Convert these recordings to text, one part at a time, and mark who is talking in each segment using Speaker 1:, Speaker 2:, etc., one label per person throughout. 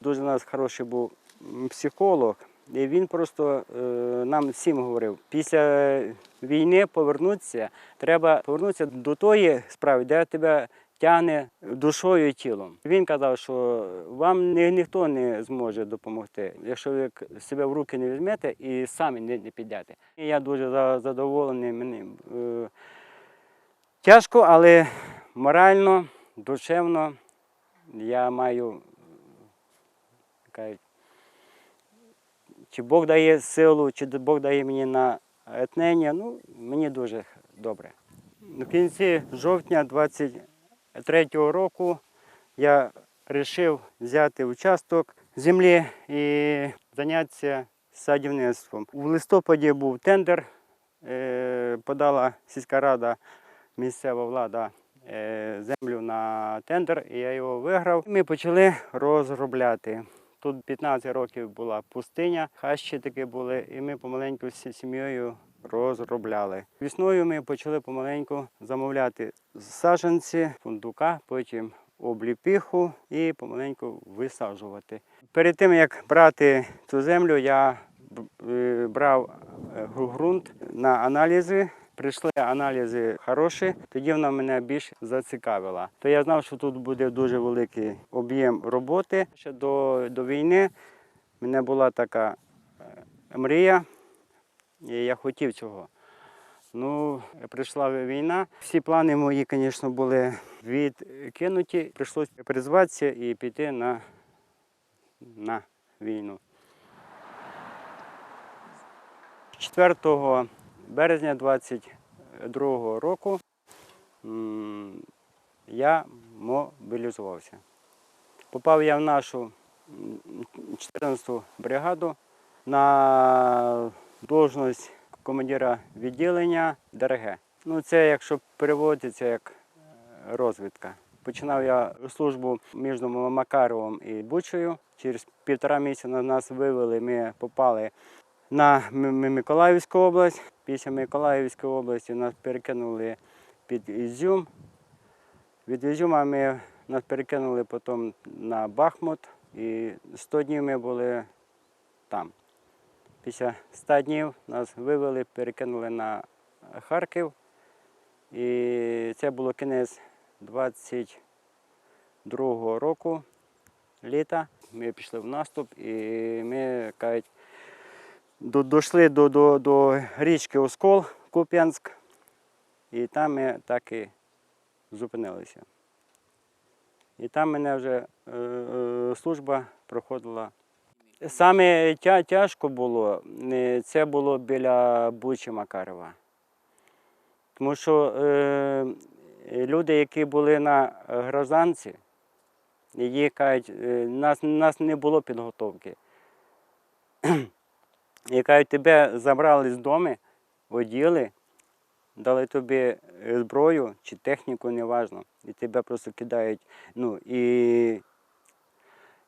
Speaker 1: Дуже у нас хороший був психолог, і він просто е, нам всім говорив, після війни повернутися, треба повернутися до тої справи, де тебе тягне душою і тілом. Він казав, що вам ні, ніхто не зможе допомогти, якщо ви себе в руки не візьмете і самі не, не підете. І я дуже задоволений. Мені е, тяжко, але морально, душевно я маю кажуть, чи Бог дає силу, чи Бог дає мені на етнення, ну, мені дуже добре. В кінці жовтня 23-го року я вирішив взяти участок землі і зайнятися садівництвом. У листопаді був тендер, е, подала сільська рада, місцева влада е, землю на тендер, і я його виграв. Ми почали розробляти. Тут 15 років була пустиня, хащі такі були, і ми помаленьку з сім'єю розробляли. Весною ми почали помаленьку замовляти саджанці, фундука, потім обліпіху і помаленьку висаджувати. Перед тим як брати цю землю, я е, брав е, ґрунт на аналізи. Прийшли аналізи хороші, тоді вона мене більш зацікавила. То я знав, що тут буде дуже великий об'єм роботи. Ще до, до війни в мене була така е, мрія, і я хотів цього. Ну, прийшла війна. Всі плани мої, звісно, були відкинуті. Прийшлося призватися і піти на, на війну. 4 березня 22 року я мобілізувався. Попав я в нашу 14-ту бригаду на должність командира відділення ДРГ. Ну, це якщо переводиться як е, розвідка. Починав я службу між Макаровим і Бучею. Через півтора місяця нас вивели, ми попали на Миколаївську область. Після Миколаївської області нас перекинули під Ізюм. Від Ізюма ми, нас перекинули потім на Бахмут і 100 днів ми були там. Після 100 днів нас вивели, перекинули на Харків. І це було кінець 22-го року, літа. Ми пішли в наступ і ми кажуть, дійшли до, до, до річки Оскол, Куп'янськ, і там ми так і зупинилися. І там мене вже е, е, служба проходила. Саме тя, тяжко було, це було біля Бучі Макарова. Тому що е, люди, які були на гражданці, які кажуть, е, нас, нас не було підготовки. І кажуть, тебе забрали з дому, оділи, дали тобі е, зброю чи техніку, неважно. І тебе просто кидають. Ну, і,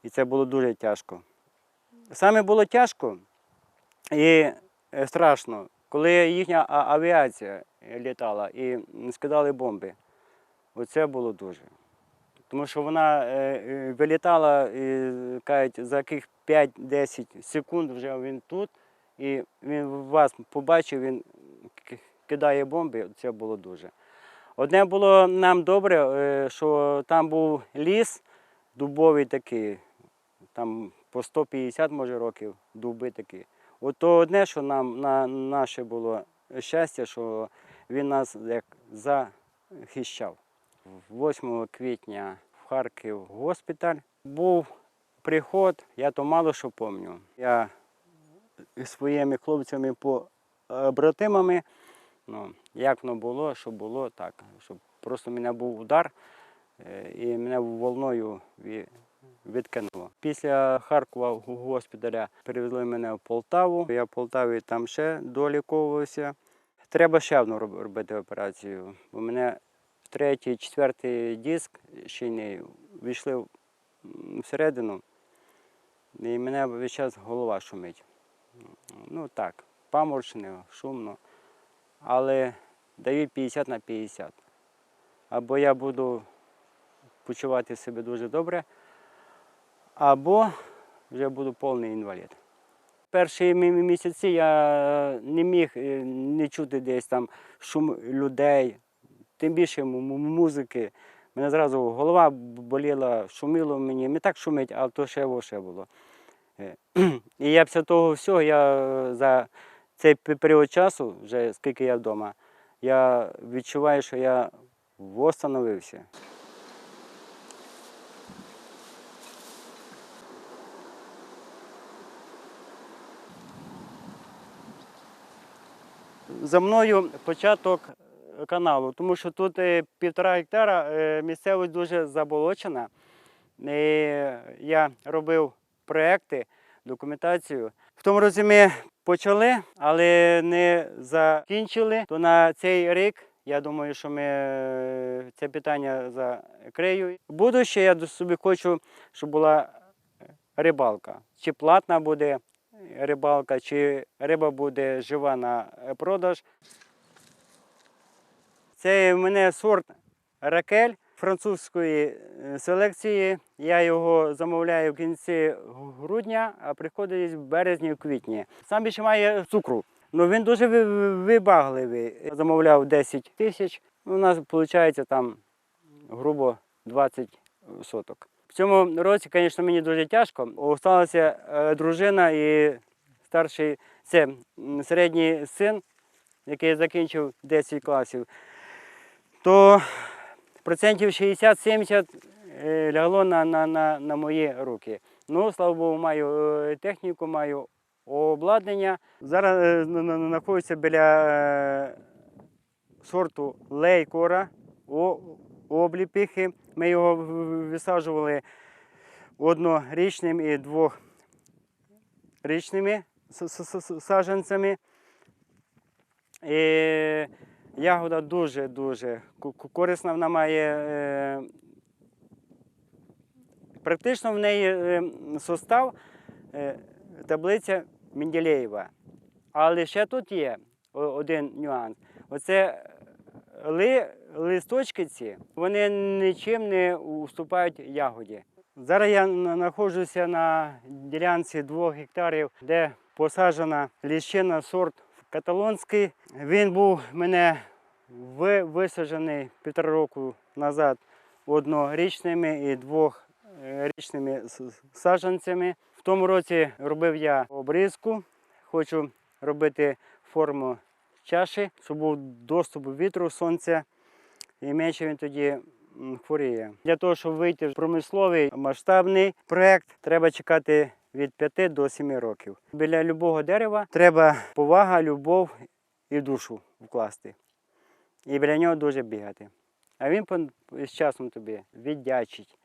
Speaker 1: і це було дуже тяжко. Саме було тяжко і е, страшно, коли їхня авіація літала і скидали бомби. Оце було дуже. Тому що вона е, вилітала, кажуть, за яких 5-10 секунд вже він тут, і він вас побачив, він кидає бомби, це було дуже. Одне було нам добре, е, що там був ліс дубовий такий, там по 150 може років дуби такі. От то одне, що нам на наше було щастя, що він нас як захищав. 8 квітня в Харків госпіталь був приход, я то мало що пам'ятаю. Я своїми хлопцями по братимами, ну, як воно було, що було так. Щоб просто в мене був удар е, і мене волною відкинуло. Після Харкова госпіталя перевезли мене в Полтаву. Я в Полтаві там ще доліковувався. Треба ще одну робити операцію. У мене третій, четвертий диск щільний війшли всередину, і мене весь час голова шумить. Ну так, паморочне, шумно. Але дають 50 на 50. Або я буду почувати себе дуже добре, або вже буду повний інвалід. Перші мі- мі- місяці я не міг е, не чути десь там шум людей, тим більше музики. Мене зразу голова боліла, шуміло мені. Не так шумить, а то ще було. Е, І я після того всього, я е, за цей період часу, вже скільки я вдома, я відчуваю, що я восстановився. За мною початок каналу, тому що тут е, півтора гектара місцевість дуже заболочена. І я робив проекти, документацію. В тому році ми почали, але не закінчили. То на цей рік я думаю, що ми е, це питання закрию. Будуще я собі хочу, щоб була рибалка. Чи платна буде рибалка, чи риба буде жива на продаж. Це в мене сорт ракель французької е, селекції. Я його замовляю в кінці грудня, а приходить в березні, в квітні. Сам більше має цукру. Ну він дуже ви- ви- вибагливий. Я замовляв 10 тисяч. У нас виходить там грубо 20 соток. В цьому році, звісно, мені дуже тяжко. Осталася е, дружина і старший це середній син, який закінчив 10 класів. То процентів 60-70 е, лягло на, на, на, на мої руки. Ну, слава Богу, маю е, техніку, маю обладнання. Зараз е, на- на- знаходжуся біля сорту лейкора о- обліпіхи. Ми його висаджували однорічним і двохрічними с- с- с- саджанцями. І ягода дуже-дуже корисна. Вона має е, практично в неї е, состав е, таблиця Менделєєва. Але ще тут є один нюанс. Оце ли, листочки ці, вони нічим не уступають ягоді. Зараз я знаходжуся на ділянці двох гектарів, де посаджена ліщина сорт каталонський. Він був мене висаджений півтора року назад однорічними і двохрічними саджанцями. В тому році робив я обрізку. Хочу робити форму чаші, щоб був доступ вітру, сонця, і менше він тоді хворіє. Для того, щоб вийти в промисловий масштабний проєкт, треба чекати від 5 до 7 років. Біля любого дерева треба повага, любов і душу вкласти. І біля нього дуже бігати. А він з часом тобі віддячить.